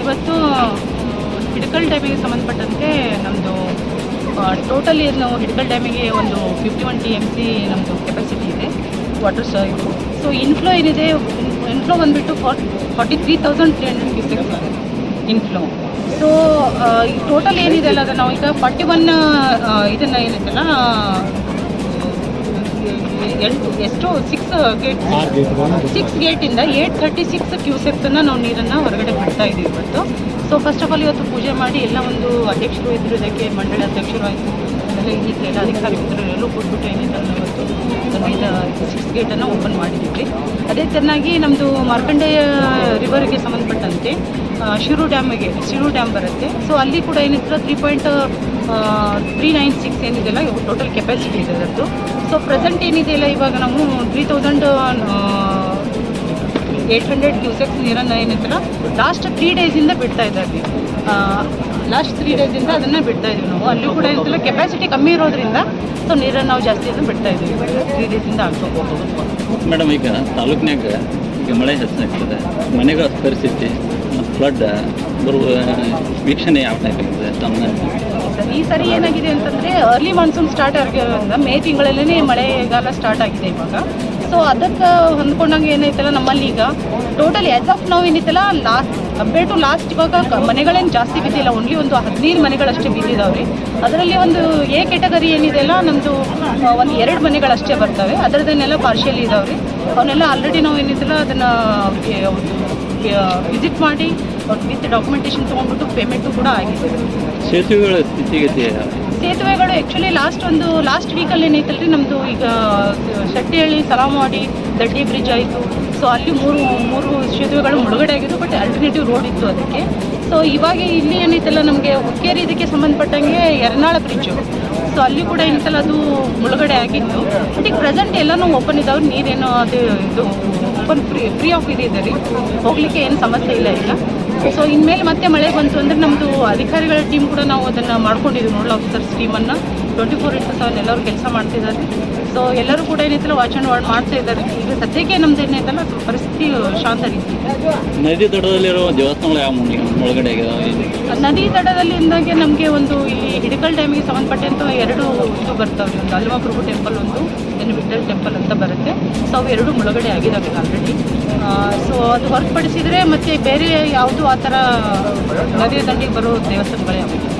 ಇವತ್ತು ಹಿಡಕಲ್ ಡ್ಯಾಮಿಗೆ ಸಂಬಂಧಪಟ್ಟಂತೆ ನಮ್ಮದು ಟೋಟಲಿ ನಾವು ಹಿಡಕಲ್ ಡ್ಯಾಮಿಗೆ ಒಂದು fifty one T M C ನಮ್ಮದು ಕೆಪಾಸಿಟಿ ಇದೆ ವಾಟರ್ ಸರ್ ಇದು ಸೊ ಇನ್ಫ್ಲೋ ಏನಿದೆ ಇನ್ಫ್ಲೋ ಬಂದುಬಿಟ್ಟು fort forty three thousand three hundred cusecs inflow so total ಏನಿದೆ ಅಲ್ಲ, ಅದು ನಾವು ಈಗ ಫಾರ್ಟಿ ಒನ್ ಇದನ್ನು ಏನಿದೆಲ್ಲ ಎಷ್ಟು ಎಷ್ಟು ಸಿಕ್ಸ್ ಗೇಟ್ ಸಿಕ್ಸ್ ಗೇಟಿಂದ ಏಟ್ ತರ್ಟಿ ಸಿಕ್ಸ್ ಕ್ಯೂಸೆಕ್ಸನ್ನು ನಾವು ನೀರನ್ನು ಹೊರಗಡೆ ಬಿಡ್ತಾ ಇದ್ದೀವಿ ಇವತ್ತು. ಸೊ ಫಸ್ಟ್ ಆಫ್ ಆಲ್ ಇವತ್ತು ಪೂಜೆ ಮಾಡಿ ಎಲ್ಲ ಒಂದು ಅಧ್ಯಕ್ಷರು ಇದ್ರು ಇದಕ್ಕೆ ಮಂಡಳಿ ಅಧ್ಯಕ್ಷರು ಆಯಿತು. ಆಮೇಲೆ ಇಲ್ಲಿ ಎಲ್ಲ ಅಧಿಕಾರಿಗಳು ಎಲ್ಲರೂ ಕೊಟ್ಬಿಟ್ಟು ಏನಿದೆ ಸಿಕ್ಸ್ ಗೇಟನ್ನು ಓಪನ್ ಮಾಡಿದ್ದೀವಿ. ಅದೇ ಚೆನ್ನಾಗಿ ನಮ್ಮದು ಮಾರ್ಕಂಡೇಯ ರಿವರ್ಗೆ ಸಂಬಂಧಪಟ್ಟಂತೆ ಶಿರು ಡ್ಯಾಮಿಗೆ, ಶಿರು ಡ್ಯಾಮ್ ಬರುತ್ತೆ. ಸೊ ಅಲ್ಲಿ ಕೂಡ ಏನಿದ್ರೆ three point three nine six ಏನಿದೆಯಲ್ಲ ಟೋಟಲ್ ಕೆಪಾಸಿಟಿ ಇದೆ ಅದರದ್ದು. ಸೊ ಪ್ರೆಸೆಂಟ್ ಏನಿದೆಯಲ್ಲ ಇವಾಗ ನಾವು three thousand eight hundred cusecs ನೀರನ್ನು ಏನಿತ್ತಲ್ಲ ಲಾಸ್ಟ್ ತ್ರೀ ಡೇಸಿಂದ ಬಿಡ್ತಾ ಇದ್ದೀವಿ ಲಾಸ್ಟ್ ತ್ರೀ ಡೇಸಿಂದ ಅದನ್ನು ಬಿಡ್ತಾ ಇದ್ದೀವಿ ನಾವು. ಅಲ್ಲೂ ಕೂಡ ಏನಿಲ್ಲ ಕೆಪಾಸಿಟಿ ಕಮ್ಮಿ ಇರೋದ್ರಿಂದ ಸೊ ನೀರನ್ನು ನಾವು ಜಾಸ್ತಿ ಬಿಡ್ತಾ ಇದ್ದೀವಿ ತ್ರೀ ಡೇಸಿಂದ ಆಗ್ತಾ ಮೇಡಮ್ ಈಗ ತಾಲೂಕಿನಾಗ ಈಗ ಮಳೆ ಹೆಚ್ಚಾಗ್ತದೆ ಮನೆಗಳ ಪರಿಸ್ಥಿತಿ ಫ್ಲಡ್ ಬರುವ ವೀಕ್ಷಣೆ ಯಾವ ಟೈಪ್ ಇರ್ತದೆ ತಮ್ಮ ಸರ್ ಈ ಸರಿ ಏನಾಗಿದೆ ಅಂತಂದರೆ ಅರ್ಲಿ ಮಾನ್ಸೂನ್ ಸ್ಟಾರ್ಟ್ ಆಗಿರೋದ್ರಿಂದ ಮೇ ತಿಂಗಳಲ್ಲೇ ಮಳೆಗಾಲ ಸ್ಟಾರ್ಟ್ ಆಗಿದೆ ಇವಾಗ. ಸೊ ಅದಕ್ಕೆ ಹೊಂದ್ಕೊಂಡಂಗೆ ಏನೈತಲ್ಲ ನಮ್ಮಲ್ಲಿ ಈಗ ಟೋಟಲ್ ಎಸ್ ಆಫ್ ನಾವು ಏನೈತಲ್ಲ ಲಾಸ್ಟ್ ಕಂಪೇರ್ ಟು ಲಾಸ್ಟ್ ಇವಾಗ ಮನೆಗಳೇನು ಜಾಸ್ತಿ ಬಿದ್ದಿಲ್ಲ ಓನ್ಲಿ ಒಂದು ಹದಿನೈದು ಮನೆಗಳಷ್ಟೇ ಬಿದ್ದಿದ್ದಾವೆ ಅದರಲ್ಲಿ ಒಂದು ಎ ಕೆಟಗರಿ ಏನಿದೆಯಲ್ಲ ನಮ್ಮದು ಒಂದು ಎರಡು ಮನೆಗಳಷ್ಟೇ ಬರ್ತವೆ. ಅದರದನ್ನೆಲ್ಲ ಪಾರ್ಷಿಯಲಿ ಇದಾವೆ ರೀ ಅವನ್ನೆಲ್ಲ ಆಲ್ರೆಡಿ ನಾವು ಏನಿದ್ದಿಲ್ಲ ಅದನ್ನು ವಿಸಿಟ್ ಮಾಡಿ ವಿತ್ ಡಾಕ್ಯುಮೆಂಟೇಷನ್ ತೊಗೊಂಡ್ಬಿಟ್ಟು ಪೇಮೆಂಟು ಕೂಡ ಆಗಿದೆ. ಸೇತುವೆಗಳ ಸ್ಥಿತಿಗತಿ ಸೇತುವೆಗಳು ಆ್ಯಕ್ಚುಲಿ ಲಾಸ್ಟ್ ಒಂದು ಲಾಸ್ಟ್ ವೀಕಲ್ಲಿ ರೀ ನಮ್ಮದು ಈಗ ಶಟ್ಟಿಹಳ್ಳಿ ಸಲಾಮಾಡಿ ದಡ್ಡಿ ಬ್ರಿಡ್ಜ್ ಆಯಿತು. ಸೊ ಅಲ್ಲಿ ಮೂರು ಮೂರು ಸೇತುವೆಗಳು ಮುಳುಗಡೆ ಆಗಿದ್ದು ಬಟ್ ಅಲ್ಟರ್ನೇಟಿವ್ ರೋಡ್ ಇತ್ತು ಅದಕ್ಕೆ. ಸೊ ಇವಾಗ ಇಲ್ಲಿ ಏನೈತಲ್ಲ ನಮಗೆ ಹುಕ್ಕೇರಿ ಇದಕ್ಕೆ ಸಂಬಂಧಪಟ್ಟಂಗೆ ಎರ್ನಾಳ ಬ್ರಿಡ್ಜು ಸೊ ಅಲ್ಲಿ ಕೂಡ ಏನೈತಲ್ಲ ಅದು ಮುಳುಗಡೆ ಆಗಿತ್ತು. ಬಟ್ ಈಗ ಪ್ರೆಸೆಂಟ್ ಎಲ್ಲನೂ ಓಪನ್ ಇದ್ದಾವೆ ನೀರೇನು ಅದು ಇದು ಓಪನ್ ಫ್ರೀ ಫ್ರೀ ಆಫ್ ಇದೆ ರೀ ಹೋಗಲಿಕ್ಕೆ ಏನು ಸಮಸ್ಯೆ ಇಲ್ಲ ಈಗ ಸೊ ಇನ್ಮೇಲೆ ಮತ್ತೆ ಮಳೆ ಬಂತು ಅಂದರೆ ನಮ್ಮದು ಅಧಿಕಾರಿಗಳ ಟೀಮ್ ಕೂಡ ನಾವು ಅದನ್ನು ಮಾಡ್ಕೊಂಡಿದ್ದೀವಿ ನೋಡಲ್ ಆಫೀಸರ್ಸ್ ಟೀಮನ್ನು ಟ್ವೆಂಟಿ ಫೋರ್ ಇಂಟು ಸೆವೆನ್ ಎಲ್ಲರೂ ಕೆಲಸ ಮಾಡ್ತಿದ್ದಾರೆ. ಸೊ ಎಲ್ಲರೂ ಕೂಡ ಏನೈತಲ್ಲ ವಾಚ್ ಆ್ಯಂಡ್ ವಾರ್ಡ್ ಮಾಡ್ತಾ ಇದ್ದಾರೆ. ಈಗ ಸದ್ಯಕ್ಕೆ ನಮ್ದು ಏನೈತಲ್ಲ ಪರಿಸ್ಥಿತಿ ಶಾಂತ ರೀತಿ ನದಿ ದಡದಲ್ಲಿರೋ ದೇವಸ್ಥಾನಗಳು ಯಾವ ಒಳಗಡೆ ನದಿ ತಟದಲ್ಲಿಂದಾಗೆ ನಮಗೆ ಒಂದು ಇಲ್ಲಿ ಹಿಡಕಲ್ ಡ್ಯಾಮಿಗೆ ಸಂಬಂಧಪಟ್ಟಂತ ಎರಡು ಇದು ಬರ್ತಾವೆ. ಒಂದು ಅಲ್ವಾಪ್ರಭು ಟೆಂಪಲ್ ಒಂದು ಏನು ವಿಠಲ್ ಟೆಂಪಲ್ ಅಂತ ಬರುತ್ತೆ. ಸೊ ಅವು ಎರಡು ಮುಳುಗಡೆ ಆಗಿದ್ದಾವೆ ಆಲ್ರೆಡಿ ಸೊ ಅದು ಹೊರತುಪಡಿಸಿದರೆ ಮತ್ತು ಬೇರೆ ಯಾವುದು ಆ ಥರ ನದಿಯ ದಂಡಿಗೆ ಬರೋ ದೇವಸ್ಥಾನಗಳೇ ಆಗಿವೆ